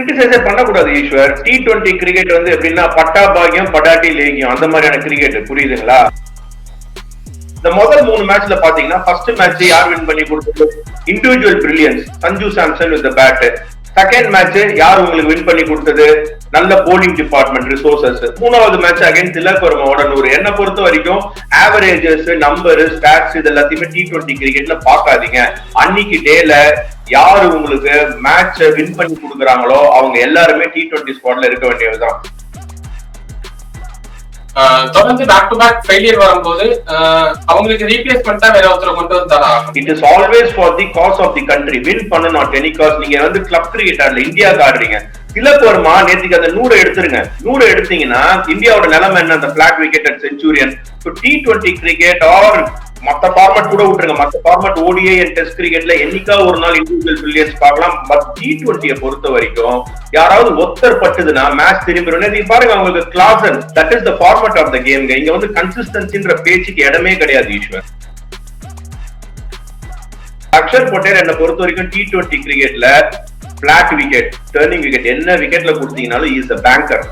கிரிட்டிசைஸே பண்ணக்கூடாது Ishwar. D twenty cricket வந்து எப்படின்னா பட்டா பாகியம் படாட்டி லேகியம் அந்த மாதிரியான கிரிக்கெட் புரியுதுங்களா? இந்த முதல் மூணு மேட்ச்ல பாத்தீங்கன்னா ஃபர்ஸ்ட் மேட்ச் யார் வின் பண்ணி கொடுத்தது? Individual brilliance Sanju Samson with bat second match யார் உங்களுக்கு வின் பண்ணி கொடுத்தது? நல்ல போலிங் டிபார்ட்மெண்ட் ரிசோர்சஸ் மூணாவது மேட்ச் அகைன் திலக் வர்மாவோட நூறு என்ன பொறுத்த வரைக்கும் ஆவரேஜஸ் நம்பர் ஸ்டாட்ஸ் இது எல்லாத்தையுமே டி டுவெண்ட்டி கிரிக்கெட்ல பாக்காதீங்க அன்னைக்கு டேல யாரு உங்களுக்கு மேட்ச வின் பண்ணி கொடுக்குறாங்களோ அவங்க எல்லாருமே டி டுவெண்ட்டி ஸ்குவாட்ல இருக்க வேண்டியதுதான். தொடர்ந்து பேக் டு பேக் ஃபெயிலியர் வரும்போது அவங்களுக்கு ரீப்ளேஸ்மெண்டா வேற ஒருத்தரை கொண்டு வந்தாரா? It is always for the cause of the country win பண்ண நாட் எனி காஸ் நீங்க வந்து கிளப் கிரிக்கெட் ஆடல இந்தியாவுக்கு ஆடுறீங்க. திலக் வர்மா? நேற்றுக்கு அந்த நூறு எடுத்துருங்க. நூறு எடுத்தீங்கன்னா இந்தியாவோட நிலைமை என்ன? அந்த flat wicket and Centurion T twenty cricket or மத்த ஃபார்மட் கூட விட்டுருங்க. மத்த ஃபார்மட் ஓடிஐ அண்ட் டெஸ்ட் கிரிக்கெட்ல என்னைக்கா ஒரு நாள் இண்டிவிஜுவல் பில்லியன்ஸ் பார்க்கலாம். பட் டி டுவெண்ட்டியை பொறுத்த வரைக்கும் யாராவது ஒத்தர் பட்டுதுன்னா மேட்ச் திரும்பி நேற்று பாருங்க அவங்களுக்கு Klaasen that is the format of the game இங்க வந்து கன்சிஸ்டன்சின்ற பேச்சுக்கு இடமே கிடையாது ஈஸ்வர் அக்ஷர் பட்டேல் என்ன பொறுத்த வரைக்கும் டி டுவெண்ட்டி கிரிக்கெட்ல பிளாக் விக்கெட் டேர்னிங் விக்கெட் என்ன விக்கெட்ல கொடுத்தீங்கனாலும் இஸ் அ பேங்கர்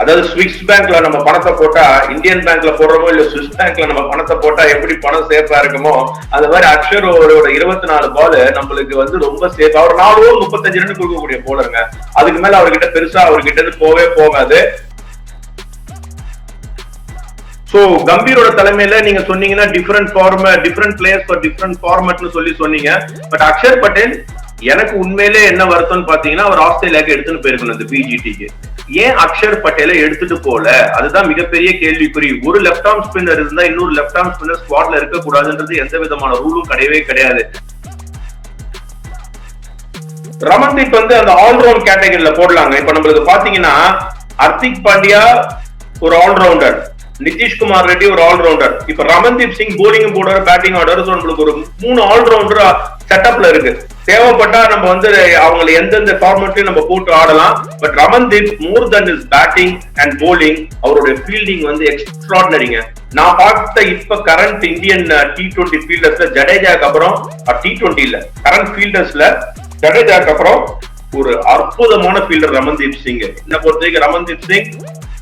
அதாவது ஸ்விஸ் பேங்க்ல நம்ம பணத்தை போட்டா இந்தியன் பேங்க்ல போடுறோமோ இல்ல சுவிஸ் பேங்க்ல நம்ம பணத்தை போட்டா எப்படி பணம் சேஃபா இருக்குமோ அந்த மாதிரி அக்ஷர் ஓவரோட இருபத்தி நாலு பால் நம்மளுக்கு வந்து ரொம்ப சேஃப் ஒரு நாலு ஓவர் முப்பத்தஞ்சு ரன் கொடுக்கக்கூடிய போலருங்க அதுக்கு மேல அவர்கிட்ட பெருசா அவர்கிட்ட இருந்து போவே போகாது. சோ கம்பீரோட தலைமையில நீங்க சொன்னீங்கன்னா different form different players for different ஃபார்மேட்னு சொல்லி சொன்னீங்க. பட் அக்ஷர் பட்டேல் எனக்கு உண்மையிலே என்ன வருத்தம்னு பாத்தீங்கன்னா அவர் ஆஸ்திரேலியாக்கு எடுத்துன்னு போயிருக்கணும் இந்த பிஜிடிக்கு ஏன் அக்ஷர் பட்டேலை எடுத்துட்டு போல அதுதான் மிகப்பெரிய கேள்விக்குறி. ஒரு லெப்ட் ஆர்ம் ஸ்பின்னர் இருந்தா இன்னொரு லெப்ட் ஆர்ம் ஸ்பின்னர் ஸ்குவாட்ல இருக்க கூடாதுன்றது எந்த விதமான ரூலும் கிடையவே கிடையாது. ரமன்தீப் வந்து அந்த ஆல்ரவுண்ட் கேட்டகரியில போடலாங்க. இப்ப நம்மளுக்கு பாத்தீங்கன்னா ஹர்திக் பாண்டியா ஒரு ஆல்ரவுண்டர் நிதிஷ்குமார் ரெட்டி ஒரு ஆல்ரவுண்டர் இப்ப ரமன்தீப் சிங் போலிங்கும் போடுவார் பேட்டிங் ஆடுவார். நம்மளுக்கு ஒரு மூணு ஆல்ரவுண்டர் செட்டப்ல இருக்கு. தேவைப்பட்டா நம்ம வந்து அவங்களை எந்தெந்த ஃபார்மேட்லயும் நம்ம போட்டு ஆடலாம். But Ramandeep more than is batting and bowling அவருடைய ஃபீல்டிங் வந்து எக்ஸ்ட்ராடனரிங்க நான் பார்த்த இப்ப கரண்ட் இந்தியன் டி டுவெண்ட்டி ஃபீல்டர்ஸ்ல ஜடேஜாக்கு அப்புறம் டி டுவெண்ட்டி இல்ல. கரண்ட் ஃபீல்டர்ஸ்ல ஜடேஜாக்கு அப்புறம் ஒரு அற்புதமான ஃபீல்டர் ரமன்தீப் சிங் என்ன பொறுத்த வரைக்கும் ரமன்தீப் சிங்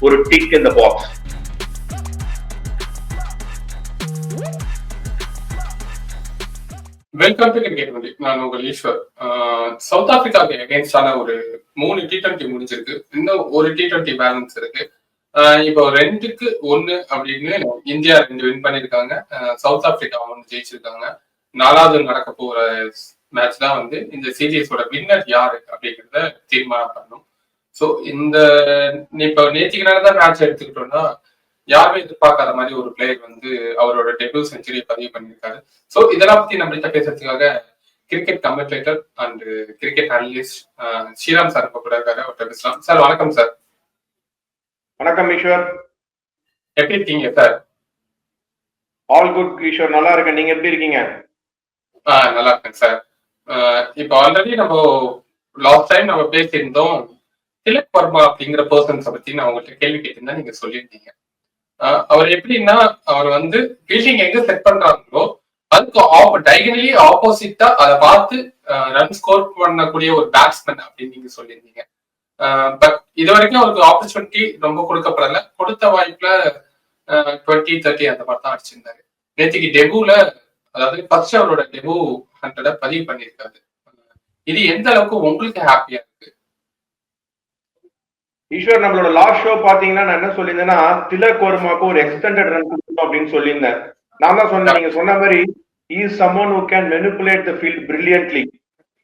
ஒரு டிக் இந்த box welcome to cricket Mandi நான் உங்கள் ஈஸ்வர். சவுத் ஆப்பிரிக்காவுக்கு அகேன்ஸ்டான ஒரு மூணு டி டுவெண்ட்டி முடிஞ்சிருக்கு. இன்னும் ஒரு டி டுவெண்ட்டி பேலன்ஸ் இருக்கு. ஆஹ் இப்போ ரெண்டுக்கு ஒன்னு அப்படின்னு இந்தியா ரெண்டு வின் பண்ணிருக்காங்க சவுத் ஆப்பிரிக்கா ஒன்று ஜெயிச்சிருக்காங்க. நாலாவது நடக்க போற மேட்ச் தான் வந்து இந்த சீரியஸோட வின்னர் யாரு அப்படிங்கிறத தீர்மானம் பண்ணும் ஸோ இந்த இப்போ நேற்றுக்கு நடந்த மேட்ச் எடுத்துக்கிட்டோம்னா யாருமே எதிர்பார்க்காத மாதிரி ஒரு பிளேயர் வந்து அவரோட டெபியூ செஞ்சுரி பதிவு பண்ணியிருக்காரு. ஸோ இதெல்லாம் பத்தி நம்மள்கிட்ட பேசுறதுக்காக cricket commentator and cricket analyst Sriram sir இப்ப கூட இருக்காரு. அவர்கிட்ட பேசலாம். சார் வணக்கம் சார் வணக்கம் ஈஸ்வர். எப்படி இருக்கீங்க சார் ஆல் குட் ஈஸ்வர். நல்லா இருக்கேன். நீங்க எப்படி இருக்கீங்க? ஆஹ் நல்லா இருக்கேன் சார் இப்போ ஆல்ரெடி நம்ம லாஸ்ட் டைம் நம்ம பேசியிருந்தோம் திலக் வர்மா அப்படிங்கிற பர்சன்ஸை பத்தி நான் உங்கள்கிட்ட கேள்வி கேட்டிருந்தா நீங்க சொல்லியிருந்தீங்க. அவர் எப்படின்னா அவர் வந்து ஃபீல்டிங் எங்க செட் பண்றாங்களோ அதுக்கு ஆப் டைகனலி ஆப்போசிட்டா அதை பார்த்து ரன் ஸ்கோர் பண்ணக்கூடிய ஒரு பேட்ஸ்மேன் அப்படின்னு நீங்க சொல்லியிருந்தீங்க. பட் இது வரைக்கும் அவருக்கு ஆப்பர்ச்சுனிட்டி ரொம்ப கொடுக்கப்படல. கொடுத்த வாய்ப்புல டுவெண்ட்டி தேர்ட்டி அந்த மாதிரி தான் அடிச்சிருந்தாரு. நேற்றுக்கு டெபுல அதாவது ஃபர்ஸ்ட் அவரோட டெபு ஹண்ட்ரட பதிவு பண்ணியிருக்காரு. இது எந்த அளவுக்கு உங்களுக்கு ஹாப்பியா இருக்கு ஈஸ்வர் நம்மளோட லாஸ்ட் ஷோ பாத்தீங்கன்னா நான் என்ன சொல்லியிருந்தேன்னா திலக் வர்மாக்கு ஒரு எக்ஸ்டெண்டட் ரன் கொடுக்கணும் அப்படின்னு சொல்லியிருந்தேன். நான் தான் சொன்னேன் நீங்க சொன்ன மாதிரி is someone who can manipulate the field brilliantly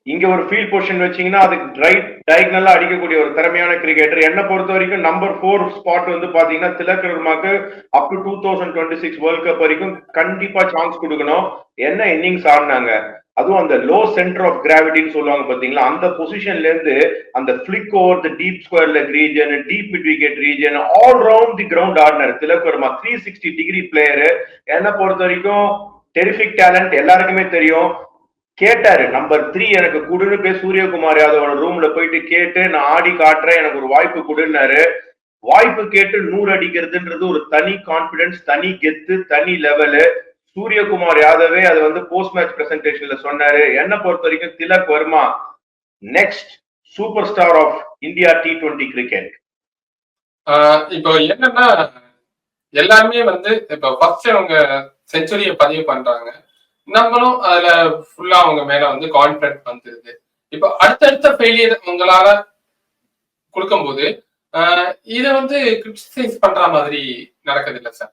இங்க ஒரு ஃபீல்ட் பொசிஷன் வச்சீங்கன்னா அதுக்கு ரைட் டைக்னலா அடிக்கக்கூடிய ஒரு திறமையான கிரிக்கெட்டர் என்னை பொறுத்த வரைக்கும் நம்பர் ஃபோர் ஸ்பாட் வந்து பாத்தீங்கன்னா Tilak வர்மாக்கு up to two thousand twenty six world cup வரைக்கும் கண்டிப்பா சான்ஸ் கொடுக்கணும். என்ன இன்னிங்ஸ் ஆடினாங்க? அதுவும் அந்த லோ சென்டர் ஆஃப் கிராவிட்டின்னு சொல்லுவாங்க பாத்தீங்களா அந்த பொசிஷன்ல இருந்து அந்த flick over the deep square leg region deep mid wicket region all round the ground ஆடினார். Tilak Varma three sixty degree player என்ன பொறுத்த வரைக்கும் டெரிஃபிக் டேலண்ட் எல்லாருக்குமே தெரியும். கேட்டாரு நம்பர் த்ரீ எனக்கு குடுன்னு போய் சூரியகுமார் யாதவோட ரூம்ல போயிட்டு கேட்டு நான் ஆடி காட்டுறேன் எனக்கு ஒரு வாய்ப்பு கொடுன்னாரு. வாய்ப்பு கேட்டு நூறு அடிக்கிறதுன்றது ஒரு தனி கான்பிடன்ஸ் தனி கெத்து தனி லெவலு சூரியகுமார் யாதவே அது வந்து போஸ்ட் மேட்ச் பிரசன்டேஷன்ல சொன்னாரு. என்ன பொறுத்த வரைக்கும் Tilak Varma next super star of India T twenty cricket ah இப்போ என்னன்னா எல்லாருமே வந்து இப்போ ஃபர்ஸ்ட் அவங்க செஞ்சுரியை பதிவு பண்றாங்க. நம்மளும் அதுல ஃபுல்லா அவங்க மேல வந்து கான்பிடன்ட் வந்துருது. இப்போ அடுத்தடுத்த ஃபெயிலியர் உங்களால கொடுக்கும்போது ஆஹ் இதை வந்து கிரிட்டிசைஸ் பண்ற மாதிரி நடக்குது இல்ல சார்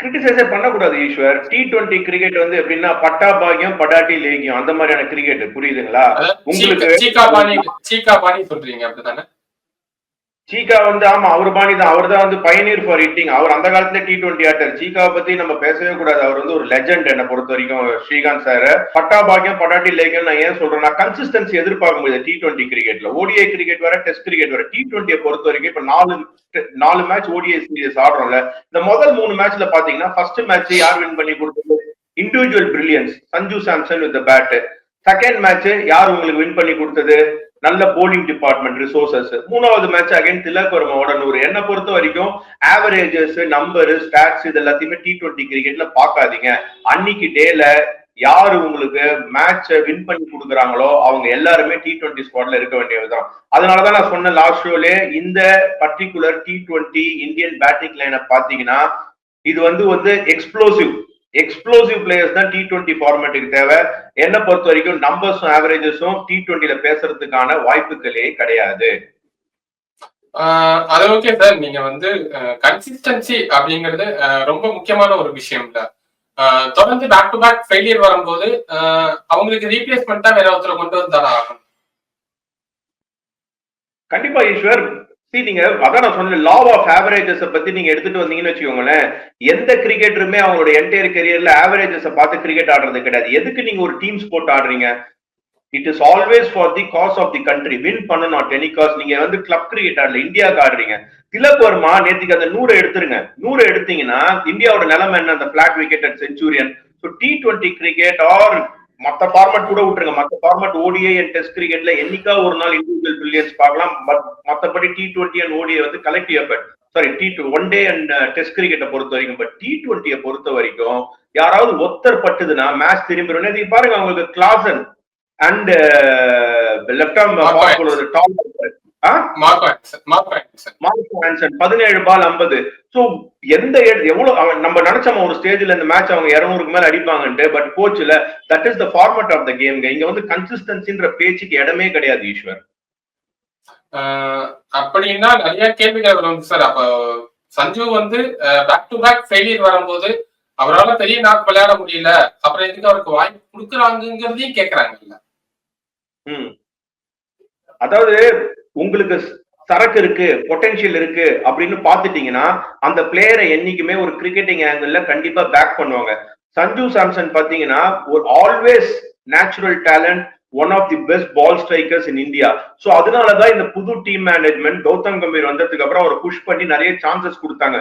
கிரிட்டிசைஸே பண்ணக்கூடாது ஈஸ்வர். டி டுவெண்ட்டி கிரிக்கெட் வந்து எப்படின்னா பட்டா பாகியம் படாட்டி லேகியம் அந்த மாதிரியான கிரிக்கெட் புரியுதுங்களா? உங்களுக்கு- சீக்கா- சீக்கா பாணி சீக்கா பாணி சொல்றீங்க அப்படிதானே சீகா வந்து ஆமா அவர் பாணி தான். அவர் தான் வந்து பயனீர் ஃபார் ஹிட்டிங் அவர் அந்த காலத்துல டி டுவெண்ட்டி ஆட்டர். சீகாவை பத்தி நம்ம பேசவே கூடாது. அவர் வந்து ஒரு லெஜண்ட் என்னை பொறுத்த வரைக்கும் ஸ்ரீகாந்த் சார் பட்டா பாக்கியம் பட்டாட்டி லேகம் நான் ஏன் சொல்றேன்னா கன்சிஸ்டன்சி எதிர்பார்க்க முடியாது டி டுவெண்ட்டி கிரிக்கெட்ல ஓடிஐ கிரிக்கெட் வர டெஸ்ட் கிரிக்கெட் வர டி டுவெண்டியை பொறுத்த வரைக்கும் இப்ப நாலு நாலு மேட்ச் ஓடிஐ சீரியஸ் ஆடுறோம்ல இந்த முதல் மூணு மேட்ச்ல பாத்தீங்கன்னா ஃபர்ஸ்ட் மேட்ச் யார் வின் பண்ணி கொடுத்தது? Individual brilliance Sanju Samson with bat second match யார் உங்களுக்கு வின் பண்ணி கொடுத்தது? நல்ல போலிங் டிபார்ட்மெண்ட் ரிசோர்சஸ் மூணாவது மேட்ச் அகைன் திலக் உடனூர் நூறு. என்ன பொறுத்த வரைக்கும் ஆவரேஜஸ் நம்பர் ஸ்டாட்ஸ் இது எல்லாத்தையுமே டி டுவெண்ட்டி கிரிக்கெட்ல பாக்காதீங்க அன்னைக்கு டேல யாரு உங்களுக்கு மேட்ச வின் பண்ணி கொடுக்குறாங்களோ அவங்க எல்லாருமே டி டுவெண்ட்டி ஸ்குவாட்ல இருக்க வேண்டியதுதான். அதனாலதான் நான் சொன்ன லாஸ்ட் ஷோலே இந்த particular T twenty Indian batting லைனை பாத்தீங்கன்னா இது வந்து வந்து எக்ஸ்ப்ளோசிவ் எக்ஸ்ப்ளோசிவ் பிளேயர்ஸ் தான் டி டுவெண்ட்டி ஃபார்மேட்டுக்கு தேவை. என்ன பொறுத்த வரைக்கும் நம்பர்ஸும் ஆவரேஜஸும் டி டுவெண்ட்டில பேசுறதுக்கான வாய்ப்புகளே கிடையாது. அது ஓகே சார் நீங்க வந்து கன்சிஸ்டன்சி அப்படிங்கிறது ரொம்ப முக்கியமான ஒரு விஷயம் இல்ல. தொடர்ந்து பேக் டு பேக் ஃபெயிலியர் வரும்போது அவங்களுக்கு ரீப்ளேஸ்மெண்டா வேற ஒருத்தரை கொண்டு வந்தாரா ஆகணும். கண்டிப்பா ஈஸ்வர் see நீங்க அதான் நான் சொன்ன லா ஆஃப் ஆவரேஜஸ் பத்தி நீங்க எடுத்துட்டு வந்தீங்கன்னு வச்சுக்கோங்களேன் எந்த கிரிக்கெட்டருமே அவங்களோட என்டையர் கரியர்ல ஆவரேஜஸ் பார்த்து கிரிக்கெட் ஆடுறது கிடையாது. எதுக்கு நீங்க ஒரு team sport ஆடுறீங்க? It is always for the cause of the country win பண்ணணும் டெலிகாஸ் எனி நீங்க வந்து கிளப் கிரிக்கெட் ஆடல இந்தியாவுக்கு ஆடுறீங்க. திலக் வர்மா நேற்றுக்கு அந்த நூறு எடுத்துருங்க. நூறு எடுத்தீங்கன்னா இந்தியாவோட நிலைமை என்ன? அந்த flat wicket at Centurion so T twenty cricket or மத்த ஃபார்மட் கூட விட்டுருங்க. மத்த ஃபார்மட் ஓடிஐ அண்ட் டெஸ்ட் கிரிக்கெட்ல என்னைக்கா ஒரு நாள் இண்டிவிஜுவல் பில்லியன்ஸ் பார்க்கலாம். பட் மத்தபடி டி டுவெண்ட்டி அண்ட் ஓடிஐ வந்து collective effort sorry T two one day and test கிரிக்கெட்டை பொறுத்த வரைக்கும். பட் டி டுவெண்ட்டியை பொறுத்த வரைக்கும் யாராவது ஒத்தர் பட்டுதுன்னா மேட்ச் திரும்பி நேற்று பாருங்க அவங்களுக்கு கிளாசன் அண்ட் ஆர்ம் Mark டாப் பதினேழு பால் ஐம்பது. சோ எந்த எவ்வளவு நம்ம நினைச்சோம் ஒரு ஸ்டேஜ்ல இந்த மேட்ச் அவங்க இருநூறுக்கு மேல அடிப்பாங்கன்ட்டு பட் போச்சுல that is the format of the game இங்க வந்து கன்சிஸ்டன்சின்ற பேச்சுக்கு இடமே கிடையாது ஈஸ்வர். அப்படின்னா நிறைய கேள்விகள் வரும் சார். அப்ப சஞ்சு வந்து பேக் டு பேக் ஃபெயிலியர் வரும்போது அவரால் பெரிய நாட் விளையாட முடியல அப்புறம் எதுக்கு அவருக்கு வாய்ப்பு கொடுக்குறாங்கிறதையும் கேக்குறாங்கல்ல. அதாவது உங்களுக்கு சரக்கு இருக்கு பொட்டன்ஷியல் இருக்கு அப்படின்னு பாத்துட்டீங்கன்னா அந்த பிளேயரை என்னைக்குமே ஒரு கிரிக்கெட்டிங் ஆங்கிள் கண்டிப்பா பேக் பண்ணுவாங்க. சஞ்சு சாம்சன் பாத்தீங்கன்னா ஒரு always natural talent one of the best ball strikers in India so அதனாலதான் இந்த புது டீம் மேனேஜ்மெண்ட் கௌதம் கம்பீர் வந்ததுக்கு அப்புறம் அவரை புஷ் பண்ணி நிறைய சான்சஸ் கொடுத்தாங்க.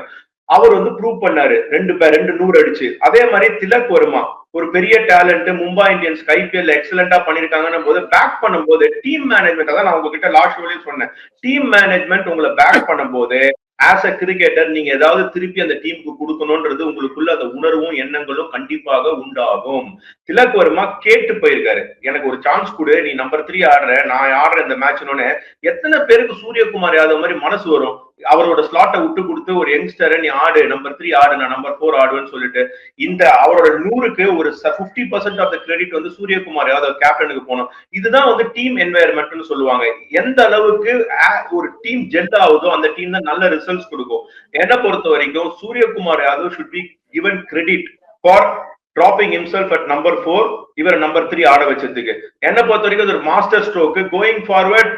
அவர் வந்து ப்ரூவ் பண்ணாரு. ரெண்டு பேர் ரெண்டு நூறு அடிச்சு. அதே மாதிரி திலக் வருமா ஒரு பெரிய டேலண்ட் மும்பை இந்தியன்ஸ் ஐபிஎல் எக்ஸலண்டா பண்ணிருக்காங்கன்னு போது பேக் பண்ணும்போது டீம் மேனேஜ்மெண்ட் அதான் நான் உங்ககிட்ட லாஸ்ட் ஷோலயும் சொன்னேன். டீம் மேனேஜ்மெண்ட் உங்களை பேக் பண்ணும்போது ஆஸ் அ கிரிக்கெட்டர் நீங்க ஏதாவது திருப்பி அந்த டீமுக்கு கொடுக்கணும்ன்றது உங்களுக்குள்ள அந்த உணர்வும் எண்ணங்களும் கண்டிப்பாக உண்டாகும். திலக் வருமா கேட்டு போயிருக்காரு. எனக்கு ஒரு சான்ஸ் கொடு நீ நம்பர் த்ரீ ஆடுற நான் ஆடுற இந்த மேட்ச்னு எத்தனை பேருக்கு சூரியகுமார் யாதவ் மாதிரி மனசு வரும்? அவரோட ஸ்லாட்டை விட்டு கொடுத்து ஒரு யங்ஸ்டரை நீ ஆடு நம்பர் த்ரீ ஆடு நான் நம்பர் ஃபோர் ஆடுவேன்னு சொல்லிட்டு இந்த அவரோட நூறுக்கு ஒரு fifty percent of the credit வந்து சூரியகுமார் யாதவ் கேப்டனுக்கு போனோம். இதுதான் வந்து டீம் என்வாயர்மெண்ட்னு சொல்லுவாங்க. எந்த அளவுக்கு ஒரு டீம் ஜெட் ஆகுதோ அந்த டீம் தான் நல்ல ரிசல்ட்ஸ் கொடுக்கும். என்னை பொறுத்த வரைக்கும் Suryakumar Yadav should be given credit for dropping himself at number four இவர் நம்பர் த்ரீ ஆட வச்சதுக்கு. என்ன பொறுத்த வரைக்கும் அது ஒரு master stroke going forward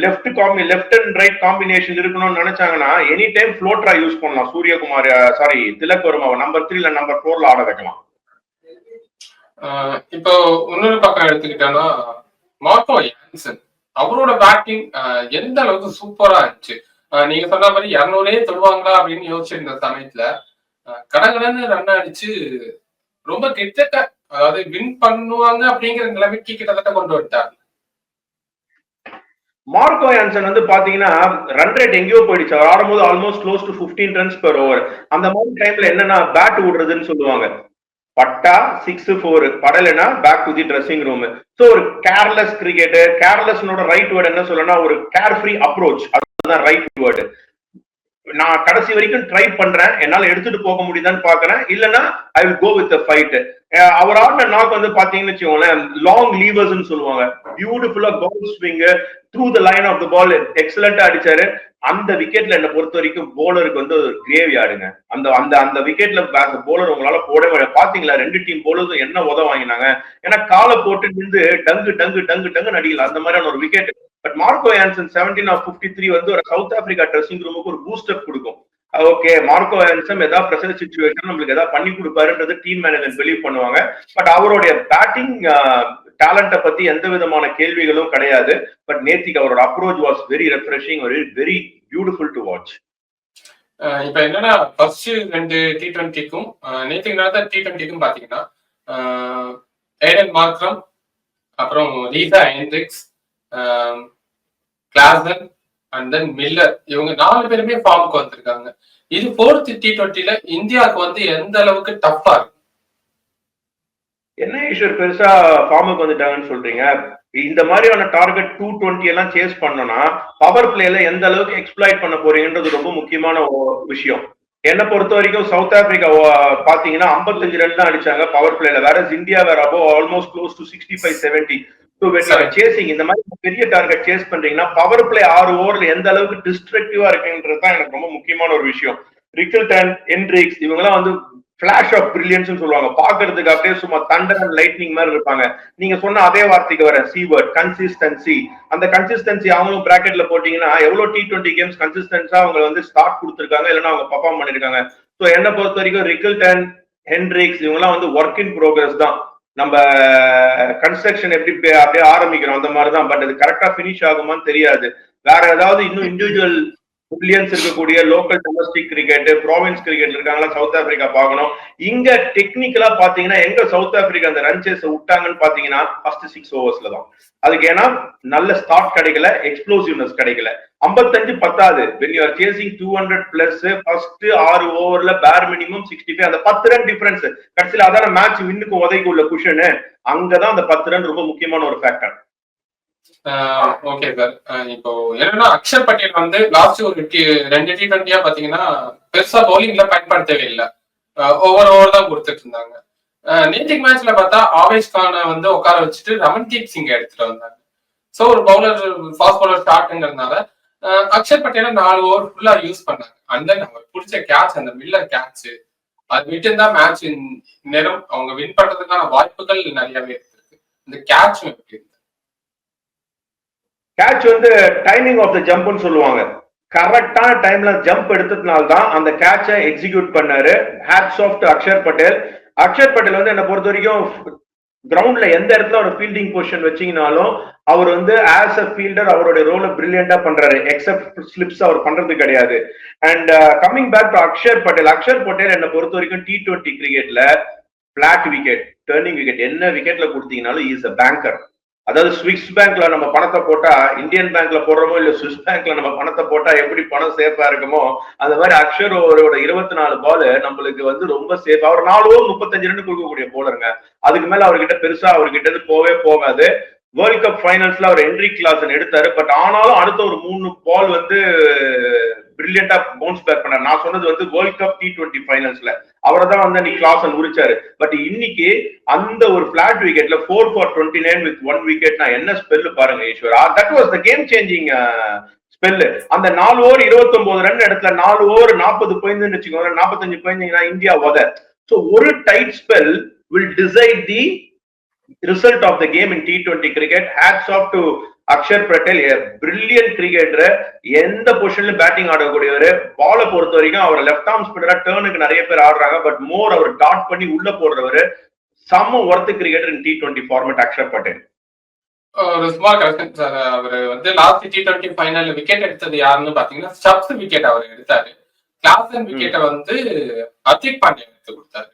left combi left and right combination இருக்கணும்னு நினைச்சாங்கன்னா எனி டைம் ஃப்ளோட்டரா யூஸ் பண்ணலாம். சூரியகுமார் சாரி திலக் வர்மாவை நம்பர் த்ரீல நம்பர் ஃபோர்ல ஆட வைக்கலாம் ஆஹ் இப்போ இன்னொரு பக்கம் எடுத்துக்கிட்டோம்னா மார்க்கோ யான்சன் அவரோட பேட்டிங் எந்த அளவுக்கு சூப்பரா இருந்துச்சு? நீங்க சொன்ன மாதிரி இரநூறே தொடுவாங்களா அப்படின்னு யோசிச்சிருந்த சமயத்துல கடகடன்னு ரன் அடிச்சு ரொம்ப கிட்டத்தட்ட அதாவது வின் பண்ணுவாங்க அப்படிங்கிற நிலைமைக்கு கிட்டத்தட்ட கொண்டு வந்துட்டாங்க மார்க்கோ யான்சன் வந்து பாத்தீங்கன்னா ரன் ரேட் எங்கேயோ போயிடுச்சு. அவர் ஆடும்போது almost close to 15 runs per over அந்த மாதிரி டைம்ல என்னன்னா பேட் விடுறதுன்னு சொல்லுவாங்க. பட்டா six four படலைன்னா back to the dressing room so ஒரு கேர்லெஸ் கிரிக்கெட் கேர்லெஸ்னோட ரைட் வேர்டு என்ன சொல்லணும்னா ஒரு கேர் ஃப்ரீ அப்ரோச் அதுதான் ரைட் வேர்டு நான் கடைசி வரைக்கும் ட்ரை பண்றேன். என்னால எடுத்துட்டு போக முடியுதான்னு பாக்குறேன் இல்லைன்னா I will go with fight அவர் ஆடின நாக் வந்து பாத்தீங்கன்னு வச்சுக்கோங்களேன் லாங் லீவர்ஸ் சொல்லுவாங்க. பியூட்டிஃபுல்லா golf swing through the line of the ball எக்ஸலண்டா அடிச்சாரு. அந்த விக்கெட்ல என்னை பொறுத்த வரைக்கும் போலருக்கு வந்து ஒரு கிரேவி ஆடுங்க. அந்த அந்த அந்த விக்கெட்ல போலர் உங்களால போடவே முடியாது. பாத்தீங்களா ரெண்டு டீம் போலரும் என்ன உதவ வாங்கினாங்க. ஏன்னா காலை போட்டு நின்று டங்கு டங்கு டங்கு டங்கு நடிகல அந்த மாதிரியான ஒரு wicket but Marco Jansen seventeen off fifty three வந்து ஒரு சவுத் ஆப்பிரிக்கா ட்ரெஸ்ஸிங் ரூமுக்கு ஒரு பூஸ்டப் கொடுக்கும். ஓகே மார்க்கோ ஆன்சம் ஏதாவது பிரசன்ட் சுச்சுவேஷன் நம்மளுக்கு ஏதாவது பண்ணி கொடுப்பாருன்றது டீம் மேனேஜர் பிலீவ் பண்ணுவாங்க. பட் அவருடைய பேட்டிங் டேலண்ட்டை பத்தி எந்த விதமான கேள்விகளும் கிடையாது. பட் நேத்திக்கு அவரோட approach was very refreshing very very beautiful to watch இப்ப என்னன்னா ஃபர்ஸ்ட் ரெண்டு டி டுவெண்ட்டிக்கும் நேத்திக்கு நடந்த டி டுவெண்ட்டிக்கும் பாத்தீங்கன்னா அஹ் ஏடன் மார்க்ரம் அப்புறம் Reeza Hendricks Klaasen and then Miller இவங்க நாலு பேருமே ஃபார்முக்கு வந்திருக்காங்க. இது ஃபோர்த் டி டுவெண்ட்டில இந்தியாவுக்கு வந்து எந்த அளவுக்கு டஃப்பா இருக்கு? என்ன ஈஸ்வர் பெருசா ஃபார்முக்கு வந்துட்டாங்கன்னு சொல்றீங்க. இந்த மாதிரியான டார்கெட் டூ டுவெண்ட்டி எல்லாம் சேஸ் பண்ணோம்னா பவர் பிளேல எந்த அளவுக்கு எக்ஸ்பிளாய்ட் பண்ண போறீங்கன்றது ரொம்ப முக்கியமான விஷயம். என்னை பொறுத்த வரைக்கும் சவுத் ஆப்பிரிக்கா பாத்தீங்கன்னா 55 ரன் தான் அடிச்சாங்க பவர் பிளேல வேற இந்தியா வேற above almost close to sixty five seventy chasing இந்த மாதிரி பெரிய டார்கெட் சேஸ் பண்றீங்கன்னா பவர் பிளே ஆறு ஓவர்ல எந்த அளவுக்கு டிஸ்ட்ரக்டிவா இருக்குன்றது தான் எனக்கு ரொம்ப முக்கியமான ஒரு விஷயம். ரிக்கில்டன் என்ட்ரிக்ஸ் இவங்கெல்லாம் வந்து ஃபிளாஷ் ஆஃப் பிரில்லியன்ஸ் சொல்லுவாங்க. பாக்குறதுக்கு அப்படியே சும்மா தண்டர் அண்ட் லைட்னிங் மாதிரி இருப்பாங்க. நீங்க சொன்ன அதே வார்த்தைக்கு வர சீவர்ட் கன்சிஸ்டன்சி அந்த கன்சிஸ்டன்சி அவங்களும் பிராக்கெட்ல போட்டீங்கன்னா எவ்வளவு டி டுவெண்ட்டி கேம்ஸ் கன்சிஸ்டன்ஸா அவங்க வந்து ஸ்டார்ட் கொடுத்துருக்காங்க இல்லைன்னா அவங்க பர்ஃபார்ம் பண்ணிருக்காங்க. ஸோ என்னை பொறுத்த வரைக்கும் ரிக்கில்டன் ஹென்ட்ரிக்ஸ் இவங்கெல்லாம் வந்து ஒர்க் இன் ப்ரோக்ரஸ் தான். நம்ம கன்ஸ்ட்ரக்ஷன் எப்படி அப்படியே ஆரம்பிக்கிறோம் அந்த மாதிரி தான் பட் அது கரெக்டா ஃபினிஷ் ஆகுமான்னு தெரியாது. வேற ஏதாவது இன்னும் இண்டிவிஜுவல் பில்லியன்ஸ் இருக்கக்கூடிய local domestic cricket province cricket இருக்காங்களா சவுத் ஆப்பிரிக்கா பார்க்கணும். இங்க டெக்னிக்கலா பாத்தீங்கன்னா எங்க சவுத் ஆப்பிரிக்கா அந்த ரன்சேஸ் விட்டாங்கன்னு பாத்தீங்கன்னா ஃபர்ஸ்ட் சிக்ஸ் ஓவர்ஸ்ல தான். அதுக்கு ஏன்னா நல்ல ஸ்டார்ட் கிடைக்கல எக்ஸ்ப்ளோசிவ்னஸ் கிடைக்கல. 55 பத்தாது when you are chasing two hundred plus first ஆறு ஓவர்ல பேர் மினிமம் சிக்ஸ்டி ஃபைவ் அந்த பத்து ரன் டிஃபரன்ஸ் கடைசியில் அதான மேட்ச் வின்னுக்கு உதைக்கு உள்ள குஷனு அங்கதான் அந்த பத்து ரன் ரொம்ப முக்கியமான ஒரு ஃபேக்டர் ஓகே சார் இப்போ என்னன்னா அக்ஷர் பட்டேல் வந்து லாஸ்ட் ஒரு ரெண்டு டி டுவெண்ட்டியா பாத்தீங்கன்னா பெருசா பவுலிங்ல பயன்படுத்தவே இல்லை. ஓவர் ஓவர் தான் கொடுத்துட்டு இருந்தாங்க. நேற்றுக்கு மேட்ச்ல பார்த்தா ஆவேஷ் கானை வந்து உட்கார வச்சுட்டு ரமன்தீப் சிங் எடுத்துட்டு வந்தாங்க. ஸோ ஒரு பவுலர் ஃபாஸ்ட் பவுலர் ஸ்டார்ட்ங்கிறதுனால அக்ஷர் பட்டேல நாலு ஓவர் ஃபுல்லா யூஸ் பண்ணாங்க. அந்த அவங்க பிடிச்ச கேட்ச் அந்த மில்லர் கேட்ச் அது விட்டு தான் மேட்ச் நேரம். அவங்க வின் பண்றதுக்கான வாய்ப்புகள் நிறையவே இருக்கு. இந்த கேட்ச் எப்படி கேட்ச் வந்து டைமிங் ஆஃப் த ஜம்ப்னு சொல்லுவாங்க. கரெக்டான டைம்ல ஜம்ப் எடுத்ததுனால தான் அந்த கேட்சை எக்ஸிக்யூட் பண்ணாரு. Hats off to Akshar Patel Akshar Patel வந்து என்ன பொறுத்த வரைக்கும் கிரவுண்ட்ல எந்த இடத்துல ஒரு ஃபீல்டிங் பொசிஷன் வச்சிங்கனாலும் அவர் வந்து ஆஸ் அ ஃபீல்டர் அவருடைய ரோலை பிரில்லியண்டா பண்றாரு. எக்ஸப்ட் ஸ்லிப்ஸ் அவர் பண்றது கிடையாது. And coming back to Akshar Patel Akshar Patel என்னை பொறுத்த வரைக்கும் டி டுவெண்ட்டி கிரிக்கெட்ல பிளாட் விக்கெட் டேர்னிங் விக்கெட் என்ன விக்கெட்ல கொடுத்தீங்கனாலும் இஸ் அ பேங்கர் அதாவது சுவிஸ் பேங்க்ல நம்ம பணத்தை போட்டா இந்தியன் பேங்க்ல போடுறோமோ இல்ல சுவிஸ் பேங்க்ல நம்ம பணத்தை போட்டா எப்படி பணம் சேஃபா இருக்குமோ அந்த மாதிரி அக்ஷர் ஓவரோட இருபத்தி நாலு பால் நம்மளுக்கு வந்து ரொம்ப சேஃப் அவர் நாலு ஓவர் முப்பத்தஞ்சு ரன் கொடுக்கக்கூடிய போலருங்க அதுக்கு மேல அவர்கிட்ட பெருசா அவர்கிட்ட இருந்து போவே போகாது. வேர்ல்ட் கப் ஃபைனல்ஸ்ல அவர் என்ட்ரி கிளாஸ் எடுத்தாரு. பட் ஆனாலும் அடுத்த ஒரு மூணு பால் வந்து பிரில்லியண்டா பவுன்ஸ் பேக் பண்ணார். நான் சொன்னது வந்து வேர்ல்ட் கப் டி டுவெண்ட்டி ஃபைனல்ஸ்ல அவரை தான் வந்து அன்னைக்கு கிளாஸ் உரிச்சாரு. பட் இன்னைக்கு அந்த ஒரு flat விக்கெட்ல four for twenty nine with one wicket நான் என்ன ஸ்பெல் பாருங்க ஈஸ்வரா. That was the game changing spell அந்த நாலு ஓவர் இருபத்தி ஒன்பது ரன் இடத்துல நாலு ஓவர் நாற்பது பாயிண்ட் வச்சுக்கோங்க நாற்பத்தஞ்சு பாயிண்ட் இந்தியா உத. ஸோ ஒரு tight spell will decide the result of the game in T twenty cricket hats off to Akshar Patel brilliant cricketer எந்த பொசிஷன்ல பேட்டிங் ஆடக்கூடியவர். பாலை பொறுத்த வரைக்கும் அவர் லெஃப்ட் ஆர்ம் ஸ்பின்னரா டேர்னுக்கு நிறைய பேர் ஆடுறாங்க. பட் மோர் அவர் டாட் பண்ணி உள்ள போடுறவர். செம்ம worth cricketer in T twenty format Akshar Patel ஒரு சார் அவர் வந்து last T twenty final wicket எடுத்தது யாருன்னு பாத்தீங்கன்னா ஸ்டப்ஸ் விக்கெட் அவர் எடுத்தாரு. கிளாசன் விக்கெட்டை வந்து அர்த்திக் பாண்டியன் எடுத்து கொடுத்தாரு.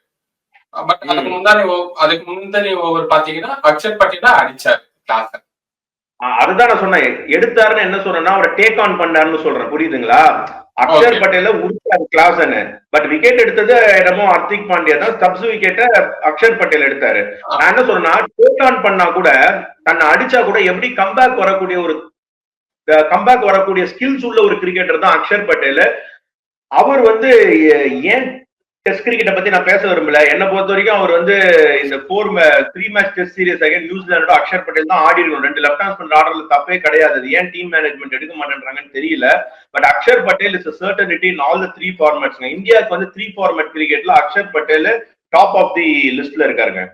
பட் அதுக்கு முந்தானி அதுக்கு முந்தானி ஓவர் பாத்தீங்கன்னா அக்ஷர் பட்டேல் தான் அடிச்சாரு கிளாசன் அதுதான் நான் சொன்னேன். எடுத்தாருன்னு என்ன சொல்றேன்னா அவரை டேக் ஆன் பண்ணாருன்னு சொல்றேன். புரியுதுங்களா? அக்ஷர். பட்டேல உடுத்தாரு கிளாஸ் பட் விக்கெட் எடுத்தது என்னமோ ஹர்திக் பாண்டியா தான். சப்ஸ் விக்கெட்ட அக்ஷர் பட்டேல் எடுத்தாரு. நான் என்ன சொல்றேன்னா டேக் ஆன் பண்ணா கூட தன்னை அடிச்சா கூட எப்படி கம்பேக் வரக்கூடிய ஒரு கம்பேக் வரக்கூடிய ஸ்கில்ஸ் உள்ள ஒரு கிரிக்கெட்டர் தான் அக்ஷர் பட்டேல். அவர் வந்து ஏன் டெஸ்ட் கிரிக்கெட்டை பத்தி நான் பேச விரும்பல. என்ன பொறுத்த வரைக்கும் அவர் வந்து இந்த four three match test series again நியூசிலாண்டோட Axar Patel தான் ஆடி இருக்கணும் ரெண்டு லெஃப்ட் ஹேண்ட் ஸ்பின் ஆர்டர்ல தப்பே கிடையாது. அது ஏன் டீம் மேனேஜ்மெண்ட் எடுக்க மாட்டேன்றாங்கன்னு தெரியல. But Akshar Patel is certainty in all the three formats இந்தியாவுக்கு வந்து த்ரீ ஃபார்மேட் கிரிக்கெட்ல Akshar Patel top of the லிஸ்ட்ல இருக்காருங்க.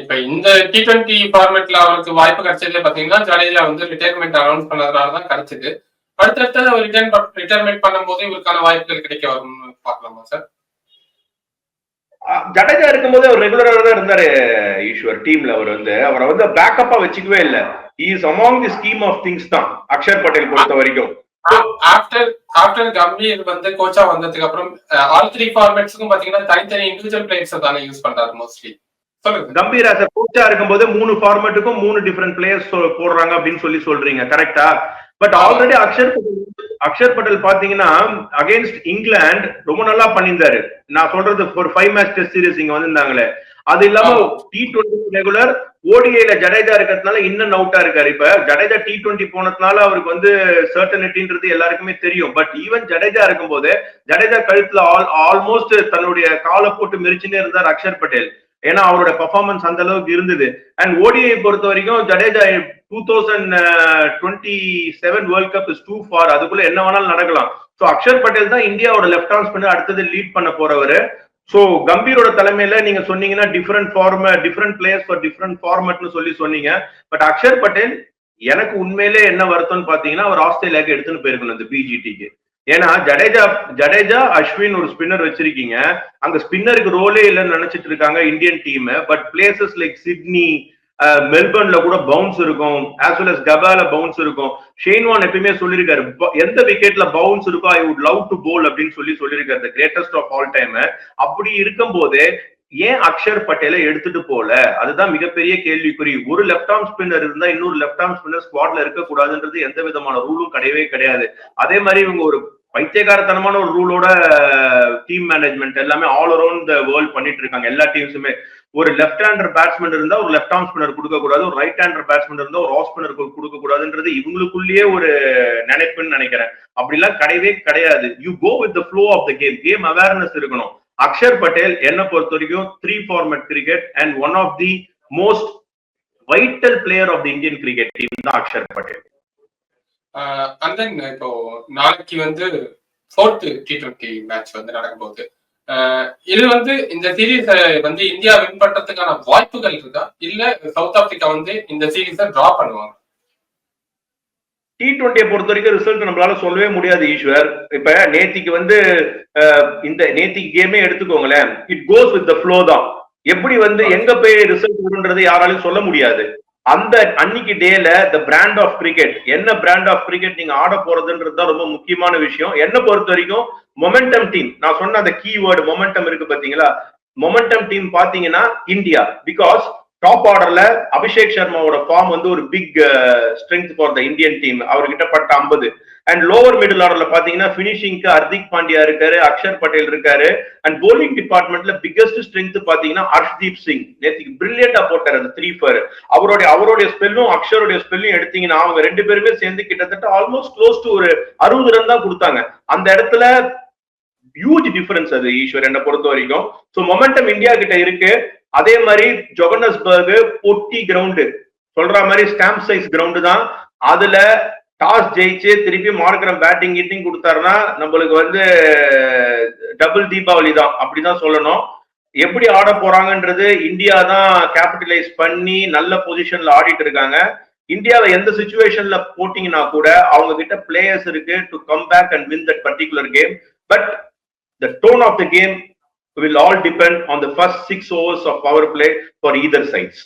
இப்ப இந்த டி டுவெண்ட்டி ஃபார்மேட்ல அவருக்கு வாய்ப்பு கிடைச்சதே பாத்தீங்கன்னா ஜடேஜா வந்து ரிட்டையர்மெண்ட் அனௌன்ஸ் பண்ணதுனால தான் கிடைச்சது. அடுத்தடுத்து அவர் ரிட்டர்ன் ரிட்டையர்மெண்ட் பண்ணும்போது இவருக்கான வாய்ப்புகள் கிடைக்க வரும். பாக்கலாமா சார் ஜடேஜா இருக்கும்போது அவர் ரெகுலரா தான் இருந்தாரு ஈஸ்வர் டீம்ல அவர் வந்து. அவரை வந்து பேக்கப்பா வச்சுக்கவே இல்ல. Is among the scheme of things தான் அக்ஷர் பட்டேல் பொறுத்த வரைக்கும். ஆஃப்டர் ஆஃப்டர் கம்பீர் வந்து கோச்சா வந்ததுக்கு அப்புறம் ஆல் த்ரீ ஃபார்மேட்ஸ்க்கும் பாத்தீங்கன்னா தனித்தனி இண்டிவிஜுவல் பிளேயர்ஸ் தானே யூஸ் பண்றாரு மோஸ்ட்லி கம்பீர் a கோச்சா இருக்கும்போது மூணு ஃபார்மேட்டுக்கும் மூணு டிஃபரெண்ட் பிளேயர்ஸ் போடுறாங்க அப்படின்னு சொல்லி சொல்றீங்க கரெக்டா பட் ஆல்ரெடி அக்ஷர் பட்டேல் அக்ஷர் பட்டேல் பாத்தீங்கன்னா அகைன்ஸ்ட் இங்கிலாந்து ரொம்ப நல்லா பண்ணியிருந்தாரு. நான் சொல்றது ஒரு ஃபைவ் மேட்ச் டெஸ்ட் சீரிஸ் இங்க வந்திருந்தாங்களே. அது இல்லாம. டி டுவெண்ட்டி ரெகுலர் ஓடிஐல ஜடேஜா இருக்கிறதுனால இன்னும் அவுட்டா இருக்காரு. இப்ப ஜடேஜா டி டுவெண்ட்டி போனதுனால அவருக்கு வந்து சர்டனிட்டின்றது எல்லாருக்குமே தெரியும். பட் ஈவன் ஜடேஜா இருக்கும்போது ஜடேஜா கழுத்துல ஆல் ஆல்மோஸ்ட் தன்னுடைய காலை போட்டு மிரிச்சுனே இருந்தார் அக்ஷர் பட்டேல். ஏன்னா அவரோட பெர்ஃபார்மன்ஸ் அந்த அளவுக்கு இருந்தது. அண்ட் ஓடிஐ பொறுத்த வரைக்கும் Jadeja two thousand twenty seven world cup is too far அதுக்குள்ள என்ன வேணாலும் நடக்கலாம். ஸோ அக்ஷர் பட்டேல் தான் இந்தியாவோட லெஃப்ட் ஹேண்ட் ஸ்பின்னர் அடுத்தது லீட் பண்ண போறவர். ஸோ கம்பீரோட தலைமையில நீங்க சொன்னீங்கன்னா different form different players for different ஃபார்மேட்னு சொல்லி சொன்னீங்க. பட் அக்ஷர் பட்டேல் எனக்கு உண்மையிலே என்ன வருத்தம்னு பாத்தீங்கன்னா அவர் ஆஸ்திரேலியாவுக்கு எடுத்துன்னு போயிருக்கணும் இந்த பிஜிடிக்கு ஏன்னா ஜடேஜா ஜடேஜா அஸ்வின் ஒரு ஸ்பின்னர் வச்சிருக்கீங்க. அங்க ஸ்பின்னருக்கு ரோலே இல்லைன்னு நினைச்சிட்டு இருக்காங்க Indian team but places like Sydney மெல்பர்ன்ல கூட பவுன்ஸ் இருக்கும். ஆஸ் வெல் அஸ் கபால பவுன்ஸ் இருக்கும். ஷேன்வான் எப்பயுமே சொல்லியிருக்காரு எந்த விக்கெட்ல பவுன்ஸ் இருக்கோ I would love to bowl அப்படின்னு சொல்லி சொல்லியிருக்காரு கிரேட்டஸ்ட் ஆஃப் ஆல் டைம் அப்படி இருக்கும்போது ஏன் அக்ஷர் பட்டேலை எடுத்துட்டு போல? அதுதான் மிகப்பெரிய கேள்விக்குறி. ஒரு லெஃப்ட் ஆர்ம் ஸ்பின்னர் இருந்தா இன்னொரு லெஃப்ட் ஆர்ம் ஸ்பின்னர் ஸ்குவாட்ல இருக்க கூடாதுன்றது எந்த விதமான ரூலும் கிடையவே கிடையாது. அதே மாதிரி இவங்க ஒரு பைத்தியகாரத்தனமான ஒரு ரூலோட டீம் மேனேஜ்மெண்ட் எல்லாமே ஆல் அரௌண்ட் த வேர்ல்ட் பண்ணிட்டு இருக்காங்க. எல்லா டீம்ஸுமே ஒரு லெஃப்ட் ஹேண்டர் பேட்ஸ்மேன் இருந்தா ஒரு லெஃப்ட் ஆர்ம் ஸ்பின்னர் கொடுக்க கூடாது. ஒரு ரைட் ஹேண்டர் பேட்ஸ்மேன் இருந்தா ஒரு ஆஃப் ஸ்பின்னர் கொடுக்க கூடாதுன்றது இவங்களுக்குள்ளேயே ஒரு நினைப்புன்னு நினைக்கிறேன். அப்படிலாம் கிடையவே கிடையாது. You go with the flow of the game game awareness இருக்கணும். அக்ஷர் பட்டேல் என்ன பொறுத்த வரைக்கும் three format cricket and one of the most vital player of the Indian cricket team தான் அக்ஷர் பட்டேல் அண்ட் தென் இப்போ நாளைக்கு வந்து ஃபோர்த் டி டுவெண்ட்டி மேட்ச் வந்து நடக்கும் போது ஆஹ் இது வந்து இந்த சீரீஸ் வந்து இந்தியா வின் பண்றதுக்கான வாய்ப்புகள் இருக்கா? இல்ல சவுத் ஆப்பிரிக்கா வந்து இந்த சீரீஸை டிரா பண்ணுவாங்க டி டுவெண்ட்டியை பொறுத்த வரைக்கும் ரிசல்ட் நம்மளால சொல்லவே முடியாது ஈஸ்வர். இப்ப நேத்திக்கு வந்து இந்த நேத்திக்கு கேமே எடுத்துக்கோங்களேன். It goes with the flow தான். எப்படி வந்து எங்க போய் ரிசல்ட் வரும்ன்றது யாராலையும் சொல்ல முடியாது. அந்த அன்னைக்கு டேல த பிராண்ட் ஆஃப் கிரிக்கெட் என்ன பிராண்ட் ஆஃப் கிரிக்கெட் நீங்க ஆட போறதுன்றது தான் ரொம்ப முக்கியமான விஷயம். என்ன பொறுத்த வரைக்கும் மொமெண்டம் டீம் நான் சொன்ன அந்த கீவேர்டு மொமெண்டம் இருக்கு பாத்தீங்களா? மொமெண்டம் டீம் பாத்தீங்கன்னா இந்தியா பிகாஸ் டாப் ஆர்டர்ல அபிஷேக் சர்மாவோட ஃபார்ம் வந்து ஒரு big strength for the Indian team அவர்கிட்ட பட்ட ஐம்பது. அண்ட் லோவர் மிடில் ஆர்டர்ல பாத்தீங்கன்னா பினிஷிங்க்கு ஹர்திக் பாண்டியா இருக்காரு அக்ஷர் பட்டேல் இருக்காரு. அண்ட் போலிங் டிபார்ட்மெண்ட்ல பிக்கஸ்ட் ஸ்ட்ரென்த் பாத்தீங்கன்னா ஹர்ஷ்தீப் சிங் நேற்றுக்கு பிரில்லியண்டா போட்டார் அந்த த்ரீ ஃபர் அவருடைய அவருடைய ஸ்பெல்லும் அக்ஷருடைய ஸ்பெல்லும் எடுத்தீங்கன்னா அவங்க ரெண்டு பேருமே சேர்ந்து கிட்டத்தட்ட ஆல்மோஸ்ட் க்ளோஸ் டு ஒரு அறுபது ரன் தான் கொடுத்தாங்க. அந்த இடத்துல ஹியூஜ் டிஃபரன்ஸ் அது ஈஸ்வர் என்னை பொறுத்த வரைக்கும் ஸோ மொமெண்டம் இந்தியா கிட்ட இருக்கு. அதே மாதிரி ஜொகனஸ்பர்க் பொட்டி கிரவுண்டு சொல்ற மாதிரி ஸ்டாம்ப் சைஸ் கிரவுண்டு தான். அதுல டாஸ் ஜெயிச்சு திருப்பி மார்க்கரம் பேட்டிங் கீட்டிங் கொடுத்தாருன்னா நம்மளுக்கு வந்து டபுள் தீபாவளி தான். அப்படிதான் சொல்லணும். எப்படி ஆட போறாங்கன்றது இந்தியா தான் கேபிட்டலைஸ் பண்ணி நல்ல பொசிஷன்ல ஆடிட்டு இருக்காங்க. இந்தியாவை எந்த சுச்சுவேஷன்ல போட்டிங்கன்னா கூட அவங்க கிட்ட பிளேயர்ஸ் இருக்கு to come back and win that particular game but the tone of the game will all depend on the first six overs of power play for either sides.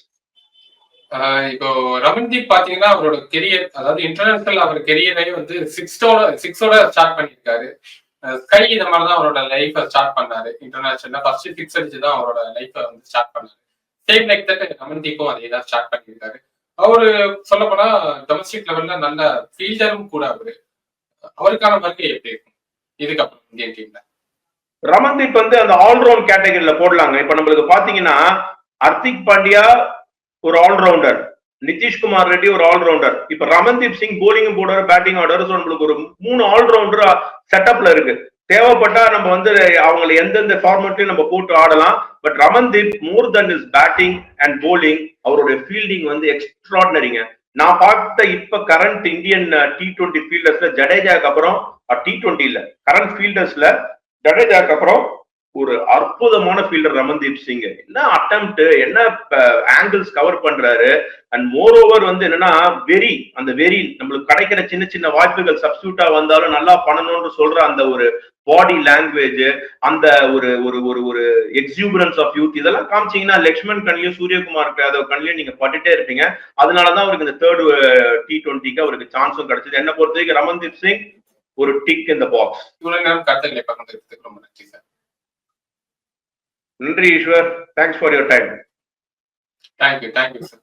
இப்போ ரமன்தீப் பாத்தீங்கன்னா அவரோட கெரியர் அதாவது இன்டர்நேஷனல் அவர் கெரியரை வந்து சிக்ஸோட சிக்ஸோட start பண்ணியிருக்காரு. Sky இந்த மாதிரி தான் அவரோட லைஃபை ஸ்டார்ட் பண்ணாரு. இன்டர்நேஷனல்ல ஃபர்ஸ்ட் சிக்ஸ் அடிச்சு தான் அவரோட லைஃபை வந்து ஸ்டார்ட் பண்ணாரு. சேம் லைக் தட் ரமன்தீப்பும் அதே தான் ஸ்டார்ட் பண்ணியிருக்காரு. அவரு சொல்ல போனா டொமஸ்டிக் லெவல்ல நல்ல ஃபீல்டரும் கூட அவரு. அவருக்கான வருகை எப்படி இருக்கும்? இதுக்கப்புறம் இந்தியன் டீம்ல ரமன்தீப் வந்து அந்த ஆல்ரவுண்ட் கேட்டகரியில போடலாங்க. இப்ப நம்மளுக்கு பாத்தீங்கன்னா ஹர்திக் பாண்டியா ஒரு ஆல்ரவுண்டர் நிதிஷ்குமார் ரெட்டி ஒரு ஆல்ரவுண்டர் இப்ப ரமன்தீப் சிங் போலிங்கும் போடுவார் பேட்டிங் ஆடுவார். நம்மளுக்கு ஒரு மூணு ஆல்ரவுண்டர் செட்டப்ல இருக்கு. தேவைப்பட்டா நம்ம வந்து அவங்களை எந்தெந்த ஃபார்மேட்லயும் நம்ம போட்டு ஆடலாம். But Ramandeep more than is batting and bowling அவருடைய ஃபீல்டிங் வந்து எக்ஸ்ட்ராடினரிங்க நான் பார்த்த இப்ப கரண்ட் இந்தியன் டி டுவெண்ட்டி ஃபீல்டர்ஸ்ல ஜடேஜாக்கு அப்புறம் டி டுவெண்ட்டி இல்ல கரண்ட் ஃபீல்டர்ஸ்ல ஜடேஜாக்கு அப்புறம் ஒரு அற்புதமான ஃபீல்டர் ரமன்தீப் சிங். என்ன அட்டம்ப்ட் என்ன ஆங்கிள்ஸ் கவர் பண்றாரு? அண்ட் மோர் ஓவர் வந்து என்னன்னா வெரி அந்த வெரி நம்மளுக்கு கிடைக்கிற சின்ன சின்ன வாய்ப்புகள் சப்ஸ்டியூட்டா வந்தாலும் நல்லா பண்ணணும்னு சொல்ற அந்த ஒரு பாடி லாங்குவேஜ் அந்த ஒரு ஒரு ஒரு ஒரு எக்ஸூபரன்ஸ் ஆஃப் யூத் இதெல்லாம் காமிச்சீங்கன்னா லக்ஷ்மண் கண்ணியும் சூரியகுமார் யாதவ் கண்ணியும் நீங்க பட்டுட்டே இருப்பீங்க. அதனாலதான் அவருக்கு இந்த தேர்ட் டி டுவெண்ட்டிக்கு அவருக்கு சான்ஸும் கிடைச்சது. என்ன பொறுத்த வரைக்கும் ரமன்தீப் சிங் ஒரு டிக் இந்த பாக்ஸ் இவ்வளவு நேரம் கருத்துக்களை பகிர்ந்ததுக்கு ரொம்ப நன்றி சார் நன்றி Eswar. Thanks for your time thank you thank you sir